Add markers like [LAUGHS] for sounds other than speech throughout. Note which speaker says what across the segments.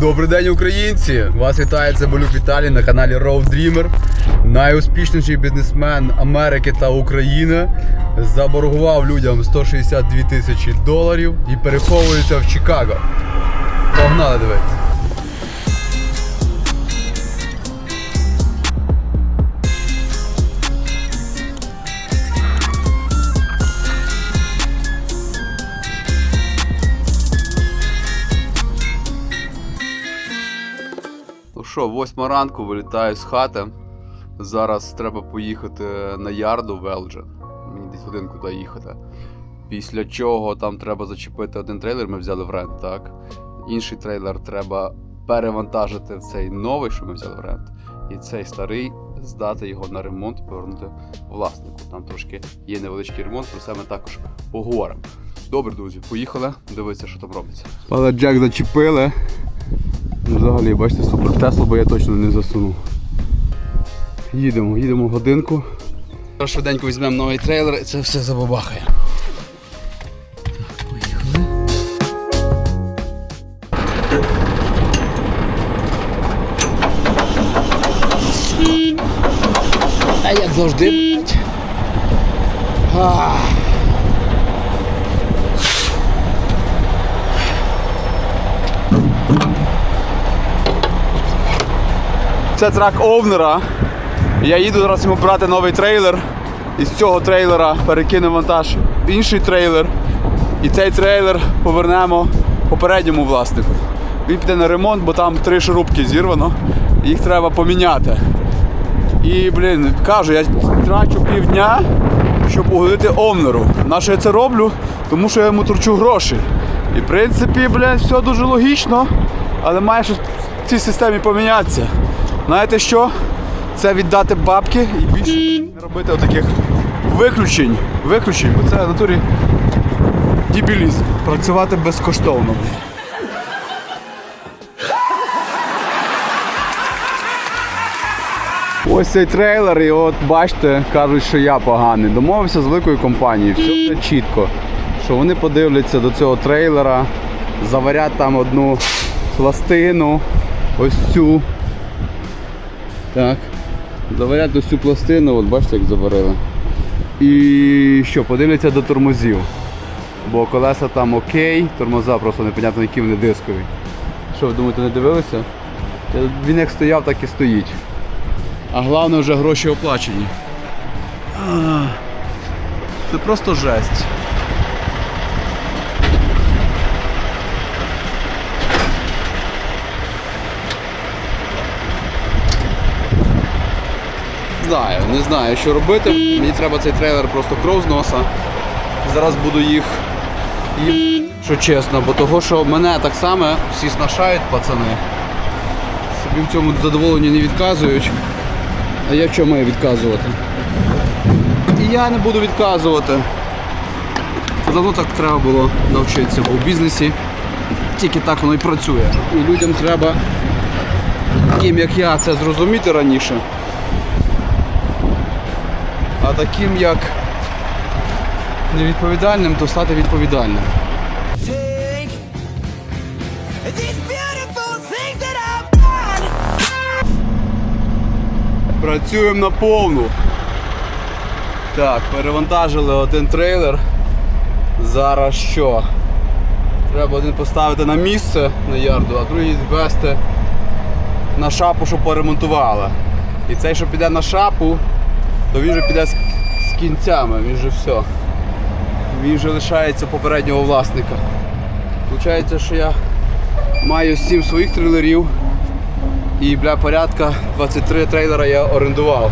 Speaker 1: Добрий день, українці! Вас вітає Цибулюк Віталій на каналі Road Dreamer. Найуспішніший бізнесмен Америки та України заборгував людям 162 тисячі доларів і переховується в Чикаго. Погнали дивитися. Що, восьма ранку вилітаю з хати. Зараз треба поїхати на ярду в Елджин. Мені десь годинку туди їхати. Після чого там треба зачепити один трейлер, ми взяли в рент, так? Інший трейлер треба перевантажити в цей новий, що ми взяли в рент. І цей старий здати його на ремонт і повернути власнику. Там трошки є невеличкий ремонт, про це ми також поговоримо. Добре, друзі, поїхали, дивитися, що там робиться. Але Джек зачепили. Ну, Взагалі, бачите, супер Теслу, бо я точно не засунув. Їдемо, їдемо годинку. Зараз швиденько візьмемо новий трейлер і це все забабахає. А як завжди. Це трак овнера. Я їду зараз йому брати новий трейлер. І з цього трейлера перекинемо вантаж в інший трейлер. І цей трейлер повернемо попередньому власнику. Він піде на ремонт, бо там три шурупки зірвано. Їх треба поміняти. І, блін, кажу, я трачу півдня, щоб угодити Омнеру. На що я це роблю? Тому що я йому турчу гроші. І в принципі, блін, все дуже логічно, але має щось в цій системі помінятися. Знаєте що? Це віддати бабки і більше не робити отаких виключень. Виключень, бо це в натурі дібілізм. Працювати безкоштовно. Ось цей трейлер, і от бачите, кажуть, що я поганий. Домовився з великою компанією, все буде чітко. Що вони подивляться до цього трейлера, заварять там одну пластину, ось цю. Так. Заварять ось цю пластину, от бачите, як заварили. І що, подивляться до тормозів. Бо колеса там окей, тормоза просто непонятно, які вони дискові. Що, ви думаєте, не дивилися? Він як стояв, так і стоїть. А головне вже гроші оплачені. Це просто жесть. Знаю, не знаю, що робити. Мені треба цей трейлер просто кров з носа. Зараз буду їх їм, що чесно, бо того, що мене так само всі снашають, пацани. Собі в цьому задоволенні не відказують. А я чого маю відказувати? І я не буду відказувати. Це давно так треба було навчитися, бо в бізнесі тільки так воно і працює. І людям треба, таким як я, це зрозуміти раніше. А таким як невідповідальним, то стати відповідальним. Працюємо на повну. Так, перевантажили один трейлер. Зараз що? Треба один поставити на місце на ярду, а другий відвести на шапу, щоб поремонтували. І цей, що піде на шапу, то він вже піде з, з кінцями, він вже все. Він вже лишається попереднього власника. Получається, що я маю 7 своїх трейлерів. І бля порядка 23 трейлера я орендував.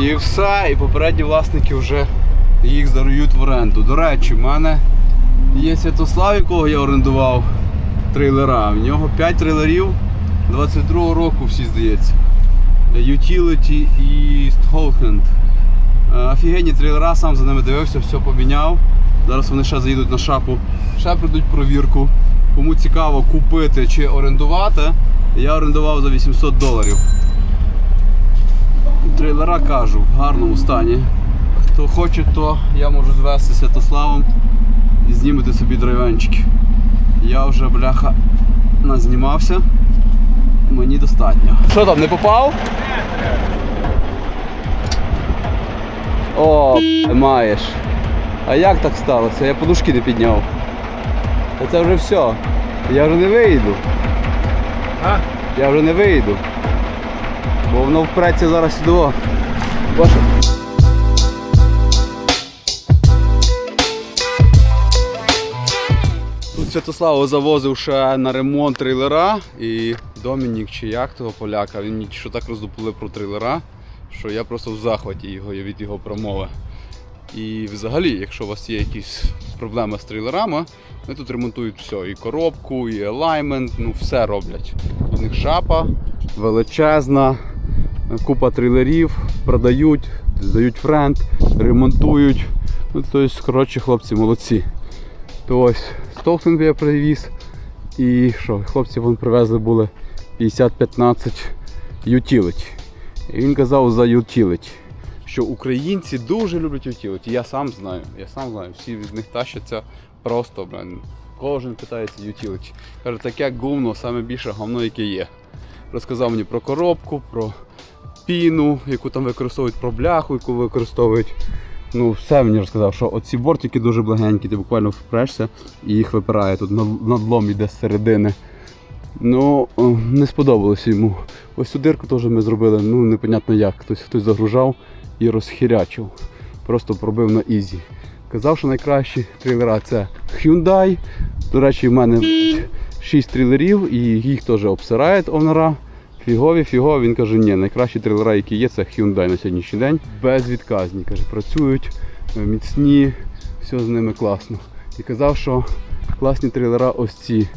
Speaker 1: І все, і попередні власники вже їх здарують в оренду. До речі, в мене є Святослав, якого я орендував трейлера. В нього 5 трейлерів 22 року всі здається. Utility і Stolhand. Офігенні трейлера, сам за ними дивився, все поміняв. Зараз вони ще заїдуть на шапу, ще прийдуть провірку. Кому цікаво купити чи орендувати, я орендував за 800 доларів. Трейлера кажу в гарному стані. Хто хоче, то я можу звести Святославом і знімете собі драйвенчики. Я вже бляха назнімався. Мені достатньо. Що там, не попав? О, маєш. А як так сталося? Я подушки не підняв. Та це вже все. Я вже не вийду.
Speaker 2: А?
Speaker 1: Я вже не вийду. Бо воно впреться зараз сюди. Боже. Тут Святослав завозив ще на ремонт трейлера і Домінік чи як того поляка, він що так роздупили про трейлера, що я просто в захваті його від його промови. І взагалі, якщо у вас є якісь проблеми з трейлерами, вони тут ремонтують все. І коробку, і елаймент, ну все роблять. У них шапа величезна, купа трейлерів, продають, здають френд, ремонтують. Ну, тобто, коротше, хлопці молодці. То ось столкнинг я привіз. І що, хлопці вон привезли були 50-15 utility. І він казав за utility що українці дуже люблять утіліті. Я сам знаю, я сам знаю, всі від них тащаться просто, блин. Кожен питається утіліті. Каже, таке говно, саме більше говно, яке є. Розказав мені про коробку, про піну, яку там використовують, про бляху, яку використовують. Ну, все мені розказав, що оці бортики дуже благенькі, ти буквально впрешся і їх випирає. Тут надлом йде з середини. Ну, не сподобалося йому. Ось цю дирку теж ми зробили, ну непонятно як. Хтось хтось загружав і розхірячив. Просто пробив на ізі. Казав, що найкращі трейлера це Hyundai. До речі, в мене 6 трейлерів і їх теж обсирають овнера. Фігові, фігові. Він каже, ні, найкращі трейлера, які є, це Hyundai на сьогоднішній день. Безвідказні. Каже, працюють, е, міцні, все з ними класно. І казав, що класні трейлера ось ці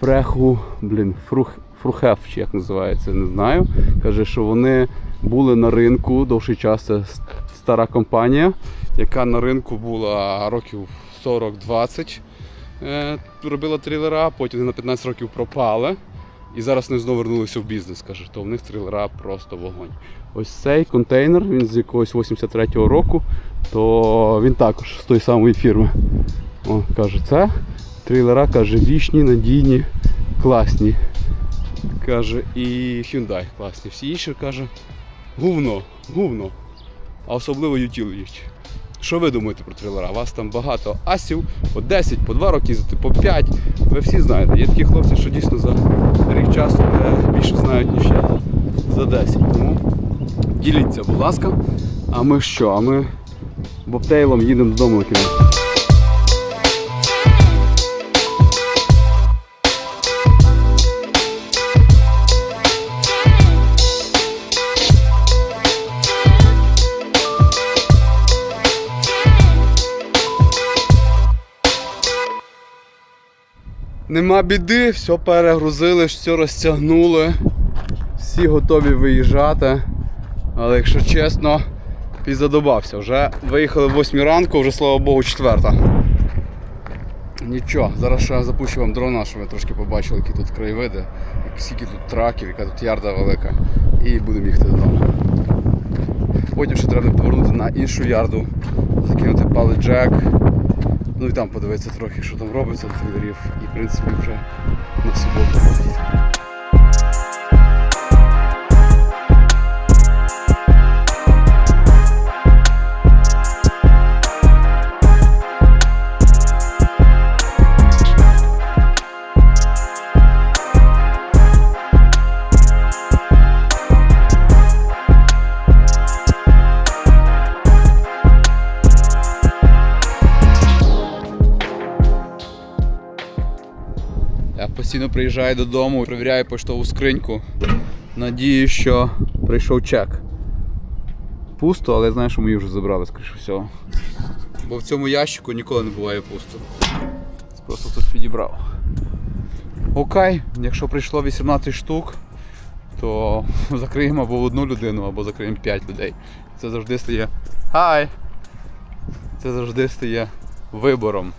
Speaker 1: фреху, блін, фрух, фрухеф, чи як називається, не знаю. Каже, що вони були на ринку довший час. Це стара компанія, яка на ринку була років 40-20. Е, робила трейлера, потім на 15 років пропали. І зараз вони знову вернулися в бізнес. Каже, то в них трейлера просто вогонь. Ось цей контейнер, він з якогось 83-го року, то він також з тої самої фірми. О, каже, це трейлера, каже, вічні, надійні, класні. Каже, і Hyundai класні. Всі інші каже, гувно, гувно. А особливо Utility. Що ви думаєте про трейлера? Вас там багато асів, по 10, по 2 роки по 5. Ви всі знаєте. Є такі хлопці, що дійсно за рік часу більше знають, ніж я за 10. Тому діліться, будь ласка. А ми що? А ми бобтейлом їдемо додому на Нема біди, все перегрузили, все розтягнули. Всі готові виїжджати. Але якщо чесно, підзадобався. Вже виїхали в 8 ранку, вже слава Богу, четверта. Нічого, зараз ще запущу вам дрона, щоб ви трошки побачили, які тут краєвиди, скільки тут траків, яка тут ярда велика. І будемо їхати додому. Потім ще треба повернути на іншу ярду, закинути палець джек. Ну і там подивитися трохи, що там робиться до тренерів. І в принципі вже на суботу. Постійно приїжджаю додому, перевіряю поштову скриньку. Надію, що прийшов чек. Пусто, але я знаю, що мої вже забрали, скоріше всього. Бо в цьому ящику ніколи не буває пусто. Просто хтось підібрав. Окей, якщо прийшло 18 штук, то [LAUGHS] закриємо або одну людину, або закриємо 5 людей. Це завжди стає. Хай! Це завжди стає вибором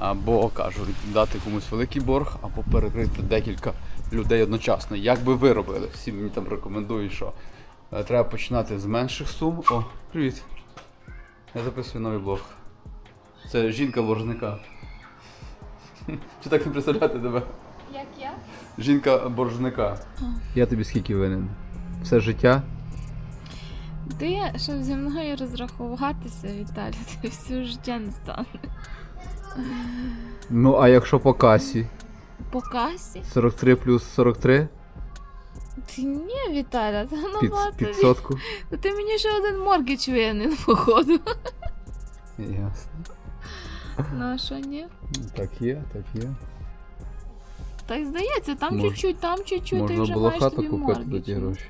Speaker 1: або кажу, дати комусь великий борг, або перекрити декілька людей одночасно. Як би ви робили? Всі мені там рекомендують, що е, треба починати з менших сум. О, привіт! Я записую новий блог. Це жінка боржника. Чи так не представляти тебе?
Speaker 2: Як я?
Speaker 1: Жінка боржника. Я тобі скільки винен? Все життя?
Speaker 2: Ти, щоб зі мною розрахуватися, Віталій, [LAUGHS] ти все життя не стане.
Speaker 1: Ну, а якщо по касі?
Speaker 2: По касі?
Speaker 1: 43 плюс 43
Speaker 2: Ти ні, Віталя, це
Speaker 1: під,
Speaker 2: набагато.
Speaker 1: під сотку.
Speaker 2: Та ти мені ще один моргідж винен, походу.
Speaker 1: Ясно.
Speaker 2: Ну а що ні?
Speaker 1: Так є, так є.
Speaker 2: Та й здається, там
Speaker 1: Мож-
Speaker 2: чуть-чуть, там чуть-чуть, ти
Speaker 1: Можна
Speaker 2: вже
Speaker 1: було
Speaker 2: маєш
Speaker 1: хату
Speaker 2: тобі
Speaker 1: купити за
Speaker 2: моргідж.
Speaker 1: ті гроші.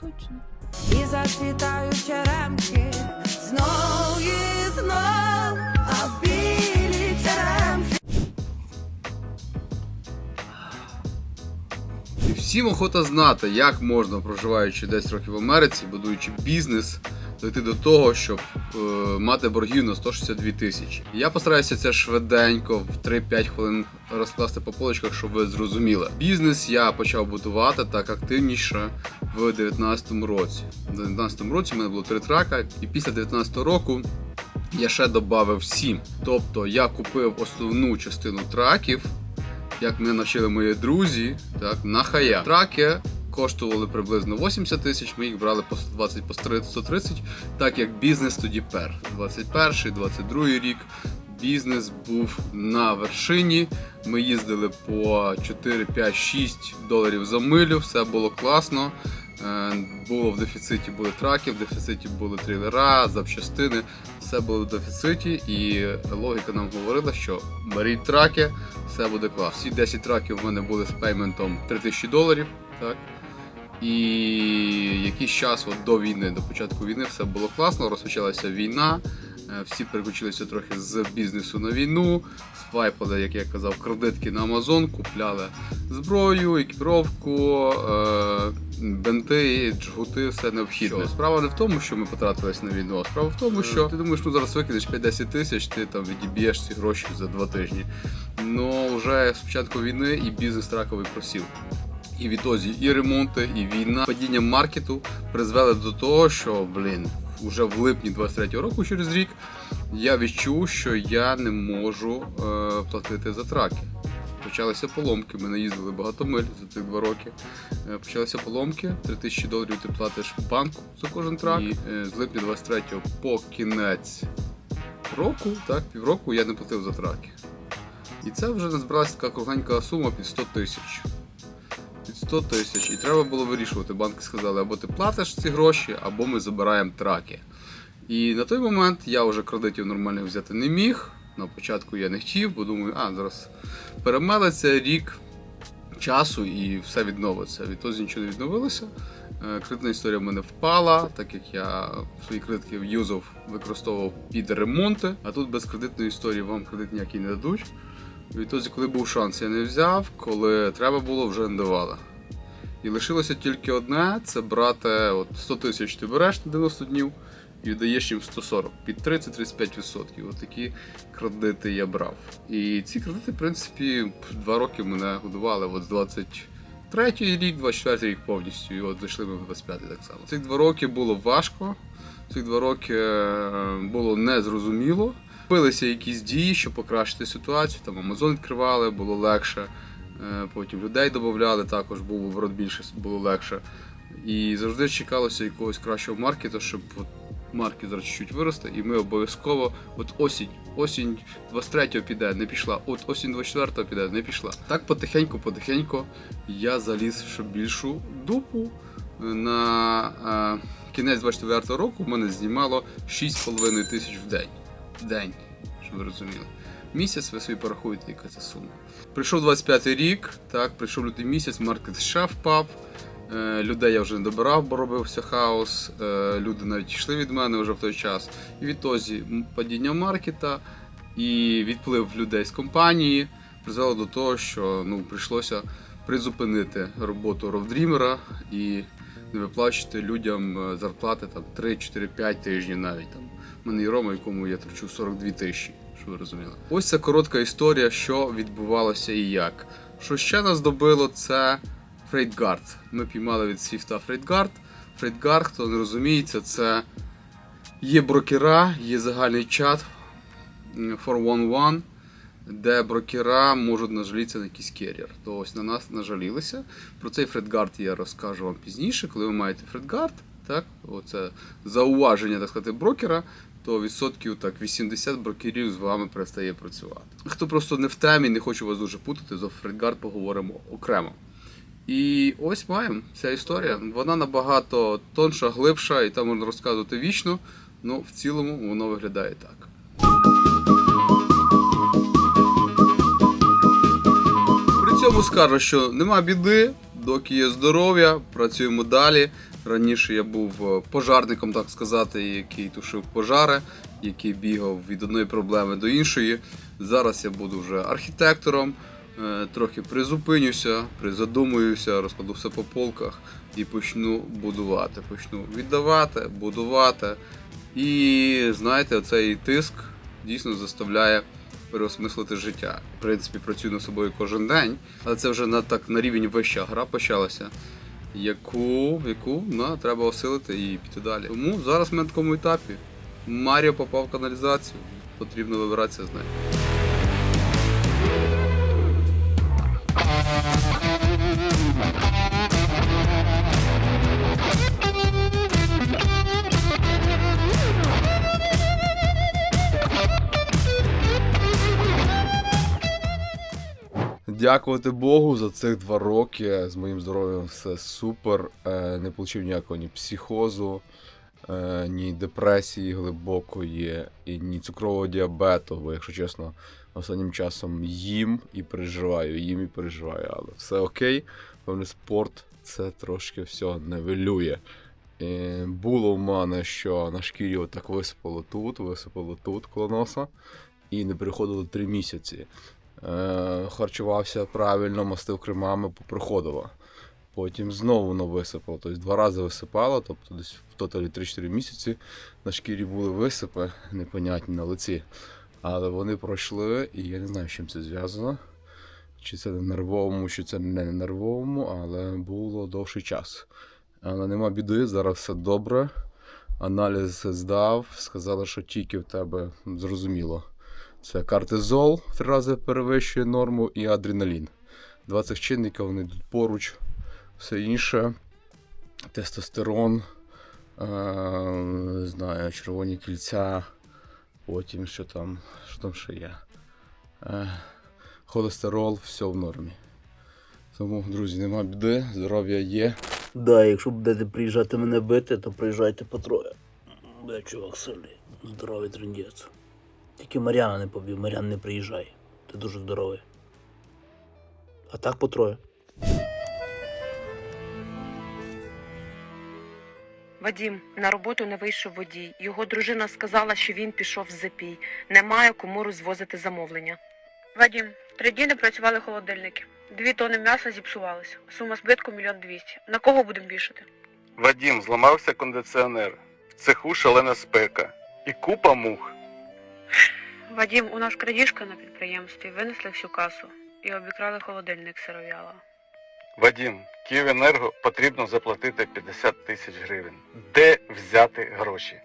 Speaker 2: Точно.
Speaker 3: І зацвітають черемки, знов і знов.
Speaker 1: І всім охота знати, як можна, проживаючи 10 років в Америці, будуючи бізнес, дойти до того, щоб е, мати боргів на 162 тисячі. Я постараюся це швиденько в 3-5 хвилин розкласти по полочках, щоб ви зрозуміли. Бізнес я почав будувати так активніше в 2019 році. В 2019 році в мене було три трака, і після 2019 року. Я ще додав 7. Тобто я купив основну частину траків, як мене навчили мої друзі, так, на хая. Траки коштували приблизно 80 тисяч, ми їх брали по 120, по 130, так як бізнес тоді пер. 21, 22 рік. Бізнес був на вершині. Ми їздили по 4, 5, 6 доларів за милю, все було класно. Е, Було в дефіциті були траки, в дефіциті були трейлера, запчастини. Все було в дефіциті, і логіка нам говорила, що беріть траки, все буде класно. Всі 10 траків в мене були з пейментом 3000 доларів. Так? І якийсь час от до війни, до початку війни, все було класно, розпочалася війна. е, Всі переключилися трохи з бізнесу на війну, свайпали, як я казав, кредитки на Амазон, купляли зброю, екіпіровку, е, бенти, джгути, все необхідне. Справа не в тому, що ми потратились на війну, а справа в тому, що ти думаєш, ну зараз викинеш 5-10 тисяч, ти там відіб'єш ці гроші за два тижні. Ну вже з початку війни і бізнес траковий просів. І відтоді і ремонти, і війна, падіння маркету призвели до того, що блін, уже в липні 23-го року, через рік, я відчув, що я не можу е, платити за траки. Почалися поломки, ми не їздили багато миль за цих два роки. Е, Почалися поломки, 3000 доларів ти платиш в банку за кожен трак. І е, з липня 23-го по кінець року, так, півроку я не платив за траки. І це вже назбиралася така кругленька сума під 100 тисяч. Під 100 тисяч. І треба було вирішувати. Банки сказали, або ти платиш ці гроші, або ми забираємо траки. І на той момент я вже кредитів нормальних взяти не міг. На початку я не хотів, бо думаю, а зараз перемелиться рік часу і все відновиться. Відтоді нічого не відновилося. Е, Кредитна історія в мене впала, так як я свої кредитки юзав, використовував під ремонти, а тут без кредитної історії вам кредит ніякий не дадуть. Відтоді, коли був шанс, я не взяв, коли треба було, вже не давали. І лишилося тільки одне це брати от 100 тисяч ти береш на 90 днів і віддаєш їм 140 під 30-35%. От такі кредити я брав. І ці кредити, в принципі, два роки мене годували. От з 23 рік, 24 рік повністю, і от зайшли ми в 25 так само. Цих два роки було важко, цих два роки е, було незрозуміло. Пилися якісь дії, щоб покращити ситуацію. Там Амазон відкривали, було легше. Е, Потім людей додавали, також був оборот більше, було легше. І завжди чекалося якогось кращого маркету, щоб от маркет зараз чуть-чуть виросте, і ми обов'язково, от осінь, осінь 23-го піде, не пішла, от осінь 24-го піде, не пішла. Так потихеньку, потихеньку я заліз в ще більшу дупу. На е, кінець 24-го року в мене знімало 6,5 тисяч в день. В день, щоб ви розуміли. Місяць ви собі порахуєте, яка це сума. Прийшов 25-й рік, так, прийшов лютий місяць, маркет ще впав. Е, людей я вже не добирав, бо робився хаос. Е, люди навіть йшли від мене вже в той час. І відтоді падіння маркета і відплив людей з компанії призвело до того, що ну, прийшлося призупинити роботу ровдрімера і не виплачувати людям е, зарплати там 3, 4, 5 тижнів навіть там. У мене є Рома, якому я трачу 42 тисячі, щоб ви розуміли. Ось це коротка історія, що відбувалося і як. Що ще нас добило, це FreightGuard. Ми піймали від Свіфта FreightGuard. FreightGuard, хто не розуміється, це є брокера, є загальний чат м, 411, де брокера можуть нажалітися на якийсь керрір. То ось на нас нажалілися. Про цей фредгард я розкажу вам пізніше, коли ви маєте фредгард, так, оце зауваження, так сказати, брокера, то відсотків так 80 брокерів з вами перестає працювати. Хто просто не в темі, не хочу вас дуже путати, за фредгард поговоримо окремо. І ось маємо ця історія. Вона набагато тонша, глибша, і там можна розказувати вічно. Ну, в цілому воно виглядає так. При цьому скажу, що нема біди, доки є здоров'я, працюємо далі. Раніше я був е, пожарником, так сказати, який тушив пожари, який бігав від одної проблеми до іншої. Зараз я буду вже архітектором, трохи призупинюся, призадумуюся, розкладу все по полках і почну будувати. Почну віддавати, будувати. І знаєте, оцей тиск дійсно заставляє переосмислити життя. В принципі, працюю над собою кожен день, але це вже на так на рівень вища гра почалася, яку, яку на, треба осилити і піти далі. Тому зараз ми на такому етапі. Маріо попав в каналізацію, потрібно вибиратися з нею. Дякувати Богу за цих два роки. З моїм здоров'ям все супер. Е, Не отримав ніякого ні психозу, е, ні депресії глибокої, і ні цукрового діабету. Бо, якщо чесно, останнім часом їм і переживаю, їм і переживаю, але все окей. Певний спорт це трошки все нивелює. І було в мене, що на шкірі отак висипало тут, висипало тут коло носа, і не переходило три місяці. Е, харчувався правильно, мастив кремами, попроходило. Потім знову воно висипало. Тобто два рази висипало, тобто десь в тоталі 3-4 місяці на шкірі були висипи, непонятні на лиці. Але вони пройшли, і я не знаю, з чим це зв'язано. Чи це на нервовому, чи це не на нервовому, але було довший час. Але нема біди, зараз все добре. Аналіз здав, сказали, що тільки в тебе зрозуміло. Це кортизол в три рази перевищує норму і адреналін. Два цих чинника вони йдуть поруч, все інше. Тестостерон, е, не знаю, червоні кільця, потім що там, що там ще є. Е, холестерол, все в нормі. Тому, друзі, нема біди, здоров'я є.
Speaker 4: Да, якщо будете приїжджати мене бити, то приїжджайте по троє. Бля, чувак сильний, здоровий трендець. Тільки Мар'яна не побив, Мар'ян не приїжджай. Ти дуже здоровий. А так по троє.
Speaker 5: Вадім, на роботу не вийшов водій. Його дружина сказала, що він пішов в запій. Немає кому розвозити замовлення. Вадім, три дні не працювали холодильники. Дві тони м'яса зіпсувалися. Сума збитку мільйон двісті. На кого будемо вішати?
Speaker 6: Вадім, зламався кондиціонер. В цеху шалена спека. І купа мух.
Speaker 5: Вадім, у нас крадіжка на підприємстві, винесли всю касу і обікрали холодильник сиров'яла.
Speaker 6: Вадім, Київенерго потрібно заплатити 50 тисяч гривень. Де взяти гроші?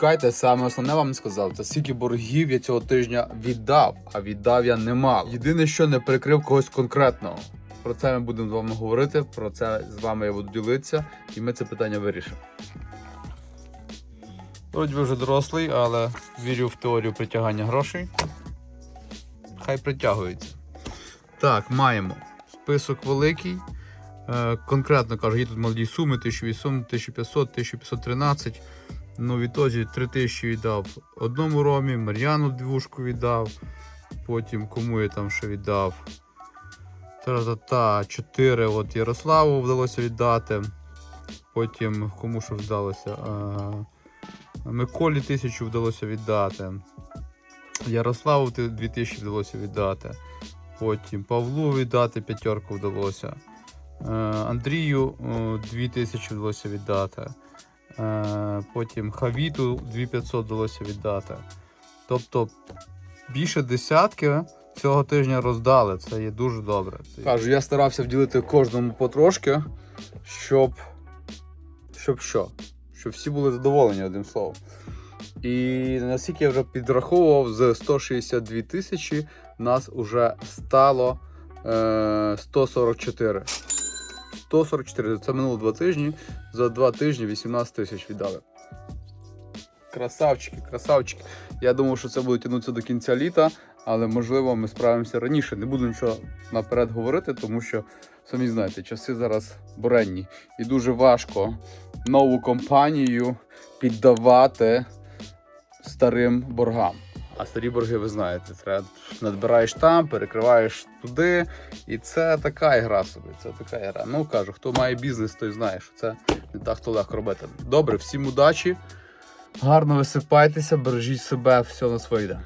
Speaker 1: Чекайте, саме основне вам не сказав. Це скільки боргів я цього тижня віддав, а віддав я немало. Єдине, що не перекрив когось конкретного. Про це ми будемо з вами говорити. Про це з вами я буду ділитися, і ми це питання вирішимо. Вроді би вже дорослий, але вірю в теорію притягання грошей. Хай притягується. Так, маємо список великий. Е, конкретно кажу, є тут молоді суми 1800, 1500, 1513. Ну, в ітозі 3000 віддав одному ромі, Мар'яну двушку віддав. Потім кому я там ще віддав. Та-та-та, 4 от Ярославу вдалося віддати. Потім кому що вдалося. А, Миколі 1000 вдалося віддати. Ярославу 2000 вдалося віддати. Потім Павлу віддати п'ятерку вдалося. Е, Андрію 2000 вдалося віддати. Е, потім Хавіту 2500 вдалося віддати. Тобто більше десятки цього тижня роздали. Це є дуже добре. Кажу, я старався вділити кожному потрошки, щоб. Щоб що? Щоб всі були задоволені одним словом. І наскільки я вже підраховував, з 162 тисячі нас вже стало е, 144. 144. Це минуло два тижні. За два тижні 18 тисяч віддали. Красавчики, красавчики. Я думав, що це буде тягнутися до кінця літа, але можливо ми справимося раніше. Не буду нічого наперед говорити, тому що самі знаєте, часи зараз буренні. І дуже важко нову компанію піддавати старим боргам. А старі борги, ви знаєте, треба надбираєш там, перекриваєш туди. І це така ігра собі. Це така ігра. Ну кажу, хто має бізнес, той знає, що це не так то легко робити. Добре, всім удачі. Гарно висипайтеся, бережіть себе, все на своє йде.